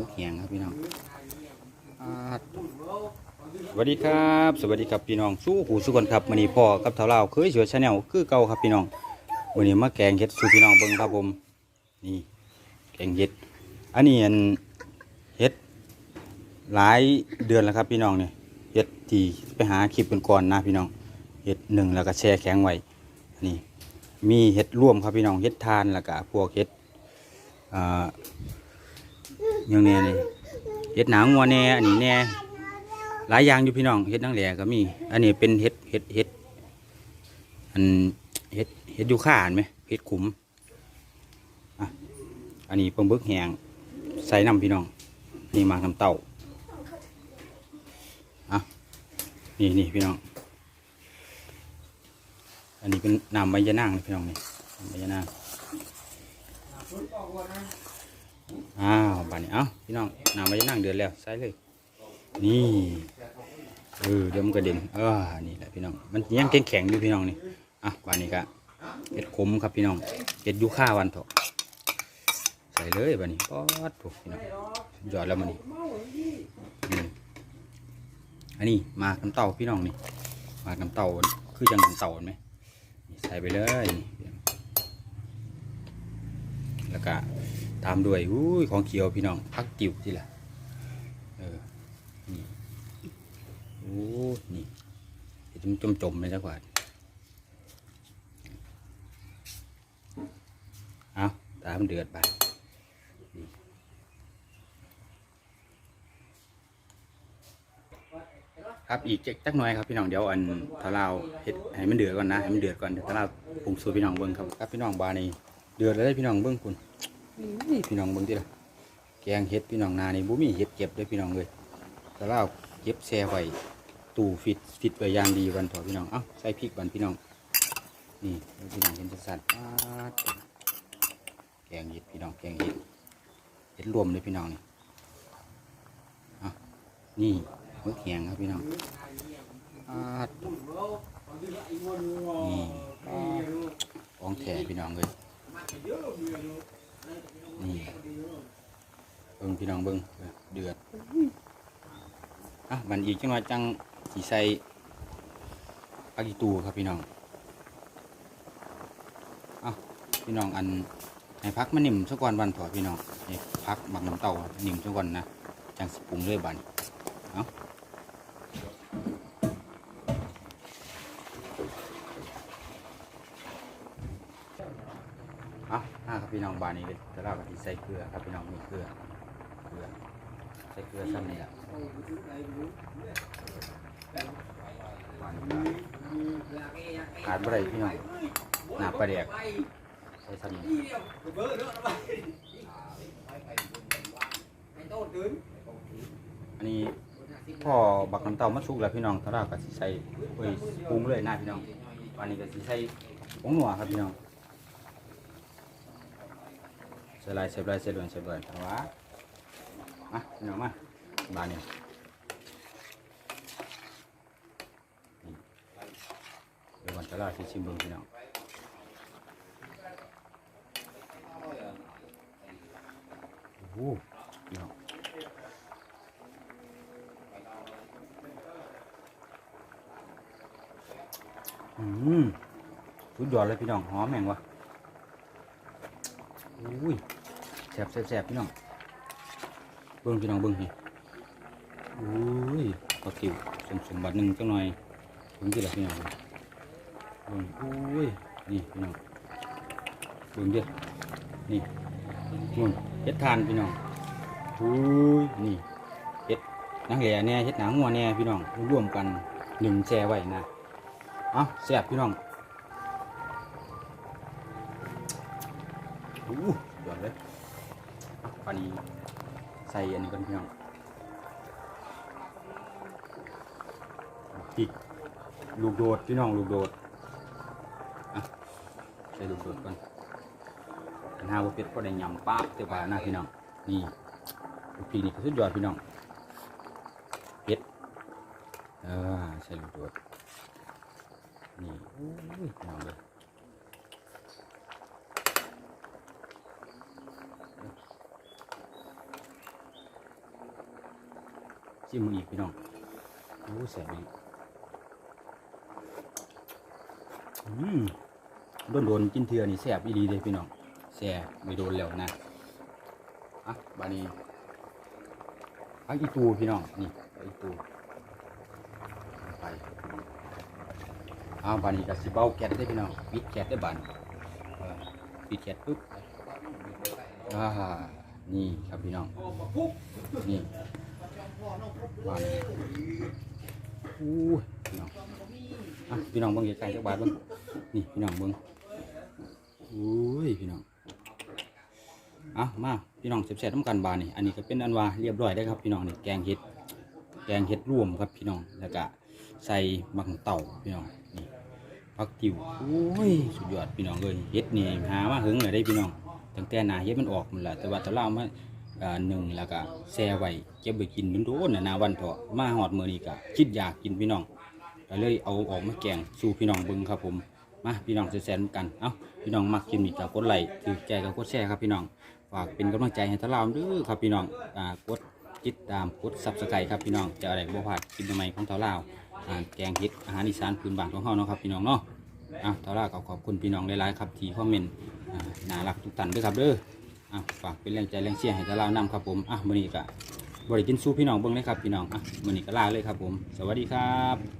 มึกแหงครับพี่น้องสวัสดีครับ สวัสดีครับพี่น้องสู้หูสู้คนครับวันนี้พ่อกับเท่าเราเคยสวยชาแนลคือเก่าครับพี่น้องวันนี้มาแกงเห็ดสู่พี่น้องเบิ่งครับผมนี่แกงเห็ด อันนี้อันเห็ดหลายเดือนแล้วครับพี่น้องเนี่ยเห็ดที่ไปหาคลิปก่อนๆนะพี่น้องเห็ดหนึ่งแล้วก็แช่แข็งไว้นี่มีเห็ดร่วมครับพี่น้องเห็ดทานแล้วก็พวกเห็ด อย่างเนี้ยเห็ดหนังวัวแหน่อันนี้แหน่หลายอย่างอยู่พี่น้องเห็ดนังแหล่ก็มี อันนี้เป็นเห็ดเห็ดเห็ดอันเห็ดเห็ดยูคาเห็นไหมเห็ดขุมอะอันนี้ปลาบึกแหงใส่น้ำพี่น้อง นี่มากน้ำเต้าอะนี่นี่พี่น้อง อันนี้เป็นน้ำใบยะนางพี่น้องนี่ใบยะนาง อ้าวบานนี้เอ้าพี่น้องน้ำใบยะนางเดือดแล้วใส่เลย นี่เออเดี๋ยวมันกระเด็นเออนี่แหละพี่น้อง มันยังแข็งแข็งอยู่พี่น้องนี่อะบานนี้ก็เห็ดขมครับพี่น้องเห็ดยูค่าวันเถอะใส่เลยบานนี้ป๊อดถูกพี่น้องหยอดแล้วมันนี่อันนี้มากน้ำเต้าพี่น้องนี่มากน้ำเต้าคือจังน้ำเต้าไหมใส่ไปเลยแล้วก็ ตามด้วยอุ้ยของเขียวพี่น้องพักติวสิล่ะเออนี่โอ้นี่จมจมจมๆเลยจักว่าเอาตามเดือดไปครับอีกจักหน่อยครับพี่น้องเดี๋ยวอันถ้าเราเห็ดให้มันเดือดก่อนนะให้มันเดือดก่อนเดี๋ยวถ้าเราปรุงสูตรพี่น้องเบิ้งครับครับพี่น้องบานี่เดือดแล้วได้พี่น้องเบิ้งคุณ พี่น้องเบิ้งที่ละแกงเห็ดพี่น้องนานี่บุมีเห็ดเก็บเลยพี่น้องเลยถ้าเราเก็บแช่ไว้ตู้ฟิตฟิตไว้อย่างดีวันถอพี่น้องเอ้าใส่พริกวันพี่น้อง นี่พี่น้องเห็นสัดๆป๊าดแกงเห็ดพี่น้องแกงเห็ดเห็ดรวมเลยพี่น้องนี่เอ้านี่มึกแหงครับพี่น้องนี่ของแท้พี่น้องเลยนี่ เบิ้งพี่น้องเบิ้งเดือดอะมันอีกจังหวะจังสีใส่อากิตูครับพี่น้องอะพี่น้องอันให้พักมันนิ่มสักวันวันถอพี่น้องให้พักหมักน้ำเต้านิ่มสักวันนะจังสปรุงเลยบันเอาอาอ่าครับพี่น้องบานนี้เลยจะเล่ากันที่ใส่เกลือครับพี่น้องมีเกลือ ลือใส่เกลือซ้ำนี่แหละบานนี้ขาดบ่ได้พี่น้องหนาปลาแดกใส่ซ้ำนี่อันนี้พ่อบักน้ำเต้ามาสุกแล้วพี่น้องถ้าเราก็สิใส่เอ้ยปรุงเลยหนะพี่น้องวันนี้ก็สิใส่ผงหนัวครับพี่น้องใส่ลายใส่ลายใส่ด่วนใส่ด่วนแต่ว่า มาพี่น้องมาบานเนี่ยเดี๋ยววันจะลาที่ชิมเบิ้งพี่น้องโอ้พี่น้องอืมสุดยอดเลยพี่น้องหอมแม่งวะอุ้ยแสบแสบแสบพี่น้อง เบิ้งพี่น้องเบิ้งนี่อุ้ยก็ติวสมสมบัติหนึ่งจังหน่อยเบิ้งที่ละพี่น้องเบิ้งอุ้ยนี่พี่น้องเบิ้งเด้อนี่นู่นเฮ็ดทานพี่น้องอุ้ยนี่เฮ็ดนางแหล่แน่เฮ็ดหนังงัวแน่พี่น้องรวมกันหนึ่งแช่ไว้นะเอาแซ่บพี่น้องอู้ยอดเลยปานนี้ ใส่อันนี้ก่อนพี่น้องพริกลูกโดดพี่น้องลูกโดดอะใส่ลูกโดดก่อนนหาว่าเป็ดก็ได้ยำป๊าบเตียวปลาหน้าพี่น้องนี่ลูกพริกนี่ก็สุดยอดพี่น้องเป็ดเออใส่ลูกโดดนี่อู้ยพี่น้องเลย ชิมมึงอีกพี่น้องโอ้แสบอีกอืมโดนโดนกินเถื่อนี่แสบอีดีเลยพี่น้องแสบไม่โดนแล้วนะอะบานี้พักอีตูพี่น้องนี่พักอีตูไปเอาบานี้ก็สิเบาแก๊สได้พี่น้องปิดแก๊สได้บานปิดแก๊สปุ๊บอ่านี่ครับพี่น้องนี่ บานอู้ยพี่น้องอะพี่น้องเบิ่งใกล้ๆจักบาทเบิ่งนี่พี่น้องเบิ่งอุ้ยพี่น้องอะมาพี่น้องเสร็จๆน้ำกันบานนี่อันนี้ก็เป็นอันว่าเรียบร้อยได้ครับ พี่น้องนี่แกงเห็ดแกงเห็ดรวมครับพี่น้องแล้วก็ใส่มังเต่าพี่น้องนี่ผักติ๋วโอ้ยสุดยอดพี่น้องเลยเห็ดนี่หามาหึงเลยได้พี่น้องตั้งแต่นาเห็ดมันออกมันแหละแต่ว่าตะเล่ามา อ่าหนึ่งแล้วก็แช่ไว้เก็บไว้กินโดนๆน่ะนาวันเถอะมาหอดมือนี้ก็คิดอยากกินพี่น้องก็เลยเอาออกมาแกงสู่พี่น้องเบิ่งครับผมมาพี่น้องแสนกันเอ้าพี่น้องมักกินนี่ก็กดไลค์ถือใจก็กดแชร์ครับพี่น้องฝากเป็นกำลังใจให้ตะเล่าด้วยครับพี่น้องอ่ากดติดตามกดซับสไครต์ครับพี่น้องจะอะไรบ่พลาดคลิปใหม่ๆของเท่าลาวอ่าแกงเฮ็ดอาหารอีสานพื้นบ้านของเฮาเนาะครับพี่น้องเนาะอะเท่าลาวก็ขอบคุณพี่น้องหลายๆครับที่คอมเมนต์อ่าน่ารักทุกท่านด้วยครับเด้อ อะฝากเป็นแรงใจแรงเชียร์ให้ตะลาวนํครับผมอะมื้อนี้ก็บ่ได้กินสู้พี่น้องเบิ่งเลยครับพี่น้องอะมื้อนี้ก็ลาเลยครับผม สวัสดีครับ